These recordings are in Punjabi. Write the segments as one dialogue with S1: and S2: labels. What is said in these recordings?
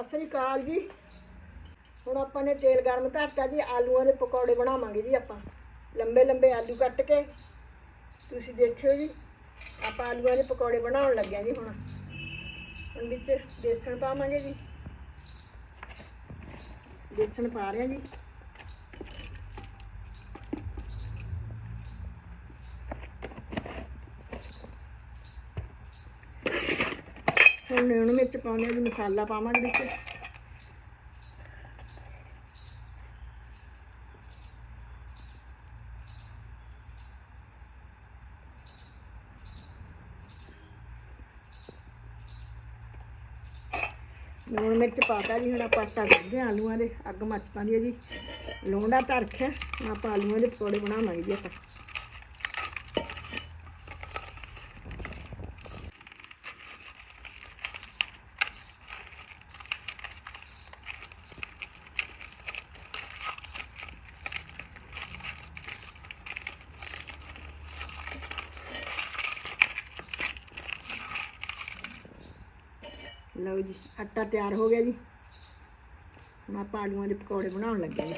S1: ਸਤਿ ਸ੍ਰੀ ਅਕਾਲ ਜੀ। ਹੁਣ ਆਪਾਂ ਨੇ ਤੇਲ ਗਰਮ ਕਰਤਾ ਜੀ, ਆਲੂਆਂ ਦੇ ਪਕੌੜੇ ਬਣਾਵਾਂਗੇ ਜੀ ਆਪਾਂ। ਲੰਬੇ ਲੰਬੇ ਆਲੂ ਕੱਟ ਕੇ, ਤੁਸੀਂ ਦੇਖਿਓ ਜੀ, ਆਪਾਂ ਆਲੂਆਂ ਦੇ ਪਕੌੜੇ ਬਣਾਉਣ ਲੱਗਿਆ ਜੀ ਹੁਣ। ਹੁਣ ਵਿੱਚ ਬੇਸਣ ਪਾਵਾਂਗੇ ਜੀ। ਬੇਸਣ ਪਾ ਰਹੇ ਹਾਂ ਜੀ। ਹੁਣ ਲੂਣ ਮਿਰਚ ਪਾਉਂਦੇ ਹਾਂ ਜੀ ਮਸਾਲਾ ਪਾਵਾਂਗੇ ਵਿੱਚ। ਲੂਣ ਮਿਰਚ ਪਾਤਾ ਜੀ, ਹੁਣ ਆਪਾਂ ਆਟਾ ਕੱਢਦੇ ਹਾਂ ਆਲੂਆਂ ਦੇ, ਅੱਗ ਮੱਚ ਪਾਉਂਦੀ ਹੈ ਜੀ। ਲੂਣ ਦਾ ਆਪਾਂ ਆਲੂਆਂ ਦੇ ਪਕੌੜੇ ਬਣਾਵਾਂਗੇ ਜੀ ਆਪਾਂ। ਲਓ ਜੀ, ਆਟਾ ਤਿਆਰ ਹੋ ਗਿਆ ਜੀ। ਹੁਣ ਆਪਾਂ ਆਲੂਆਂ ਦੇ ਪਕੌੜੇ ਬਣਾਉਣ ਲੱਗੇ ਜੀ।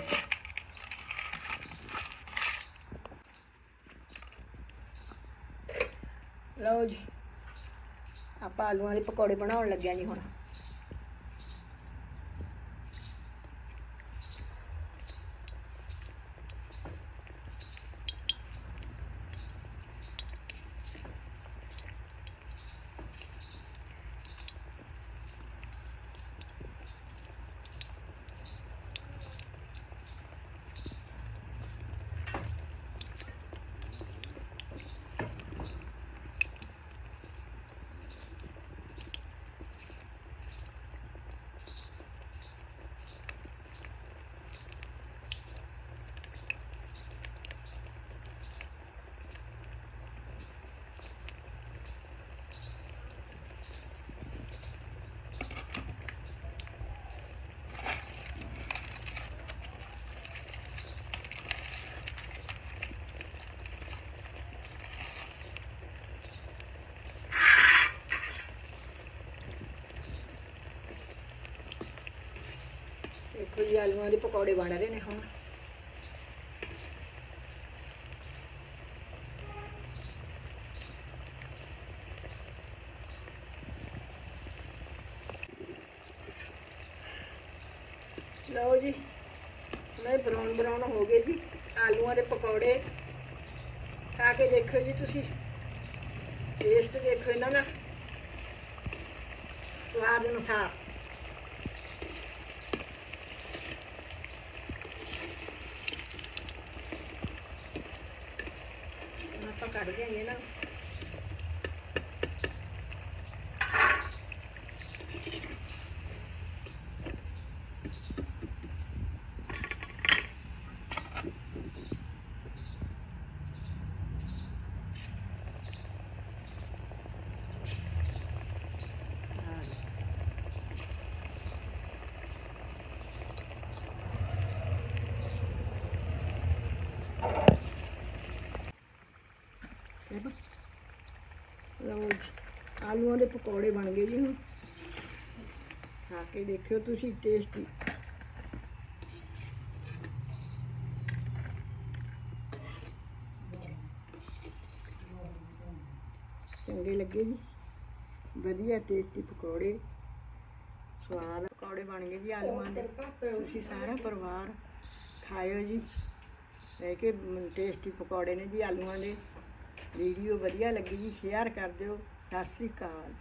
S1: ਲਓ ਜੀ ਆਪਾਂ ਆਲੂਆਂ ਦੇ ਪਕੌੜੇ ਬਣਾਉਣ ਲੱਗਿਆ ਜੀ ਹੁਣ। ਦੇਖੋ ਜੀ, ਆਲੂਆਂ ਦੇ ਪਕੌੜੇ ਬਣ ਰਹੇ ਨੇ ਹੁਣ। ਲਓ ਜੀ ਮੈਂ ਬਰਾਉਨ ਬਰਾਉਨ ਹੋ ਗਏ ਜੀ ਆਲੂਆਂ ਦੇ ਪਕੌੜੇ। ਖਾ ਕੇ ਦੇਖੋ ਜੀ ਤੁਸੀਂ। ਟੇਸਟ ਦੇਖੋ ਇਹਨਾਂ ਦਾ। ਸਵਾਦ ਅਨੁਸਾਰ। ਹੁਣ ਆਪਾਂ ਕੱਢ ਦਿਆਂਗੇ ਨਾ ਦੇਖੋ ਲਓ ਜੀ, ਆਲੂਆਂ ਦੇ ਪਕੌੜੇ ਬਣ ਗਏ ਜੀ ਹੁਣ। ਖਾ ਕੇ ਦੇਖਿਓ ਤੁਸੀਂ ਟੇਸਟੀ ਚੰਗੇ ਲੱਗੇ ਜੀ। ਵਧੀਆ ਟੇਸਟੀ ਪਕੌੜੇ। ਸਵਾਦ ਪਕੌੜੇ ਬਣ ਗਏ ਜੀ ਆਲੂਆਂ ਦੇ। ਤੁਸੀਂ ਸਾਰਾ ਪਰਿਵਾਰ ਖਾਇਓ ਜੀ। ਲੈ ਕੇ ਟੇਸਟੀ ਪਕੌੜੇ ਨੇ ਜੀ ਆਲੂਆਂ ਦੇ। ਵੀਡੀਓ ਵਧੀਆ ਲੱਗੀ ਜੀ ਸ਼ੇਅਰ ਕਰ ਦਿਓ। ਸਤਿ ਸ੍ਰੀ ਅਕਾਲ